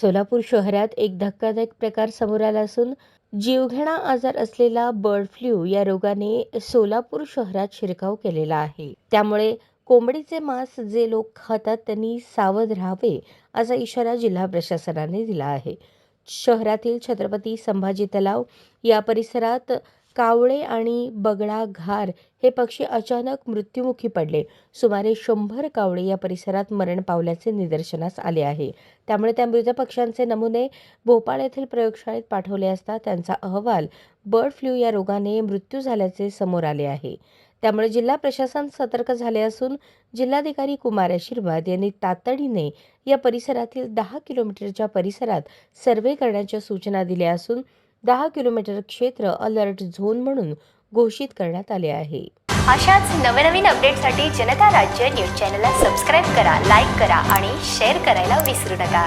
सोलापूर शहरात एक धक्कादायक प्रकार समोर आला असून जीवघेणा आजार असलेला बर्ड फ्लू या रोगाने सोलापूर शहरात शिरकाव केलेला आहे. त्यामुळे कोंबडीचे मांस जे लोक खातात त्यांनी सावध राहावे असा इशारा जिल्हा प्रशासनाने दिला आहे. शहरातील छत्रपती संभाजी तलाव या परिसरात कावळे आणि बगळा घार हे पक्षी अचानक मृत्युमुखी पडले. सुमारे शंभर कावळे या परिसरात मरण पावल्याचे निदर्शनास आले आहे. त्यामुळे त्या मृत पक्ष्यांचे नमुने भोपाळ येथील प्रयोगशाळेत पाठवले असता त्यांचा अहवाल बर्ड फ्लू या रोगाने मृत्यू झाल्याचे समोर आले आहे. त्यामुळे जिल्हा प्रशासन सतर्क झाले असून जिल्हाधिकारी कुमार आशीर्वाद यांनी तातडीने या परिसरातील दहा किलोमीटरच्या परिसरात सर्वे करण्याच्या सूचना दिल्या असून दहा किलोमीटर क्षेत्र अलर्ट झोन म्हणून घोषित करण्यात आले आहे. अशाच नवनवीन अपडेटसाठी जनता राज्य न्यूज चॅनलला सबस्क्राईब करा लाईक करा आणि शेअर करायला विसरू नका.